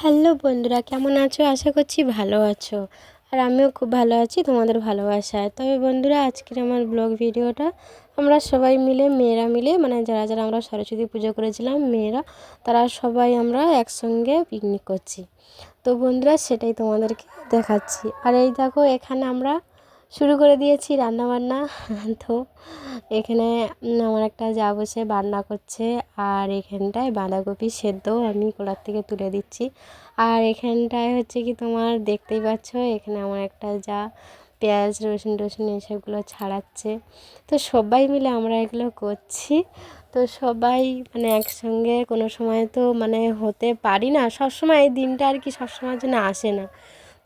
Hello বন্ধুরা, কেমন আছো? আশা করছি ভালো আছো। আর আমিও খুব ভালো আছি, তোমাদের ভালোবাসায়। তবে বন্ধুরা, আজকের আমার ব্লগ ভিডিওটা আমরা সবাই মিলে, মেয়েরা মিলে মানে যারা যারা আমরা সরস্বতী পুজো করেছিলাম, মেয়েরা, তারা সবাই আমরা একসঙ্গে পিকনিক করছি। তো বন্ধুরা, সেটাই তোমাদেরকে দেখাচ্ছি। আর এই দেখো, এখানে আমরা শুরু করে দিয়েছি রান্নাবান্না। তো এখানে আমার একটা যা বসে বান্না করছে, আর এখানটায় বাঁধাকপি সেদ্ধ আমি কোলার থেকে তুলে দিচ্ছি। আর এখানটায় হচ্ছে কি তোমার দেখতেই পাচ্ছ, এখানে আমার একটা যা পেঁয়াজ, রসুন, টসুন এসবগুলো ছাড়াচ্ছে। তো সবাই মিলে আমরা এগুলো করছি। তো সবাই মানে একসঙ্গে কোনো সময় তো মানে হতে পারি না সব সময় এই দিনটা আর কি সব সময়ের জন্য আসে না।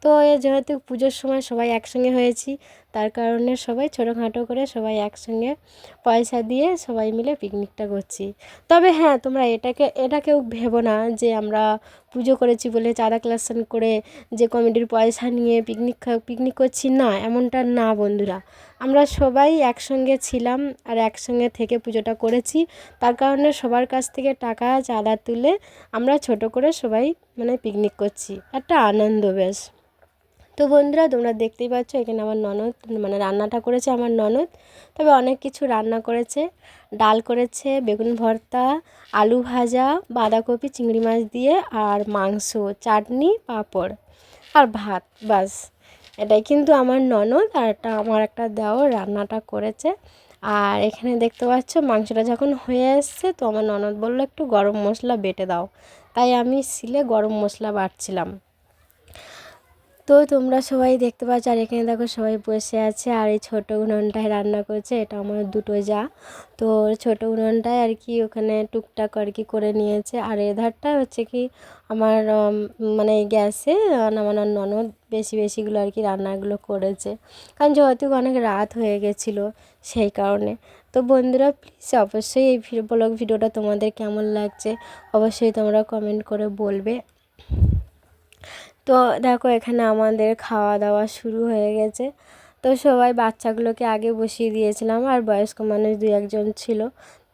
তো যেহেতু পুজোর সময় সবাই একসঙ্গে হয়েছি তার কারণে সবাই ছোটোখাটো করে সবাই একসঙ্গে পয়সা দিয়ে সবাই মিলে পিকনিকটা করছি। তবে হ্যাঁ তোমরা এটাকে এটাকেও ভেবো না যে আমরা পুজো করেছি বলে চাঁদা কালেকশন করে যে কমিটির পয়সা নিয়ে পিকনিক পিকনিক করছি। না, এমনটা না বন্ধুরা। আমরা সবাই একসঙ্গে ছিলাম আর একসঙ্গে থেকে পুজোটা করেছি। তার কারণে সবার কাছ থেকে টাকা, চাঁদা তুলে আমরা ছোট করে সবাই মানে পিকনিক করছি। একটা আনন্দ বেশ। তো বন্ধুরা, তোমরা দেখতেই পাচ্ছ এখানে আমার ননদ মানে রান্নাটা করেছে আমার ননদ। তবে অনেক কিছু রান্না করেছে। ডাল করেছে, বেগুন ভর্তা, আলু ভাজা, বাঁধাকপি, চিংড়ি মাছ দিয়ে, আর মাংস, চাটনি, পাঁপড়, আর ভাত, বাস। এটাই কিন্তু আমার ননদ, আর একটা আমার একটা দেওর, রান্নাটা করেছে। আর এখানে দেখতে পাচ্ছ, মাংসটা যখন হয়ে এসছে, তো আমার ননদ বলল, একটু গরম মশলা বেটে দাও। তাই আমি শিলে গরম মশলা বাটছিলাম। তো তোমরা সবাই দেখতে পাচ্ছ, আর এখানে দেখো সবাই বসে আছে, আর এই ছোটো উনুনটায় রান্না করছে, এটা আমার দুটো যা। তো ছোটো উনুনটায় আর কি ওখানে টুকটাক আর কি করে নিয়েছে, আর এধারটা হচ্ছে কি আমার মানে গ্যাসে আমার ননদ বেশি বেশিগুলো আর কি রান্নাগুলো করেছে। কারণ যেহেতু অনেক রাত হয়ে গেছিল সেই কারণে। তো বন্ধুরা প্লিজ অবশ্যই এই ব্লগ ভিডিওটা তোমাদের কেমন লাগছে, অবশ্যই তোমরা কমেন্ট করে বলবে। তো দেখো, এখানে আমাদের খাওয়া দাওয়া শুরু হয়ে গেছে। তো সবাই বাচ্চাগুলোকে আগে বসিয়ে দিয়েছিলাম, আর বয়স্ক মানুষ দু একজন ছিল,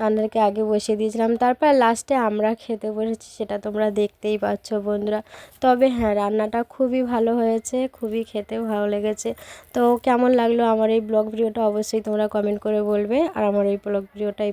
তাদেরকে আগে বসিয়ে দিয়েছিলাম। তারপর লাস্টে আমরা খেতে বসেছি, সেটা তোমরা দেখতেই পাচ্ছ বন্ধুরা। তবে হ্যাঁ রান্নাটা খুবই ভালো হয়েছে, খুবই খেতে ভালো লেগেছে। তো কেমন লাগল আমার এই ব্লগ ভিডিওটা অবশ্যই তোমরা কমেন্ট করে বলবে, আর আমার এই ব্লগ ভিডিওটাই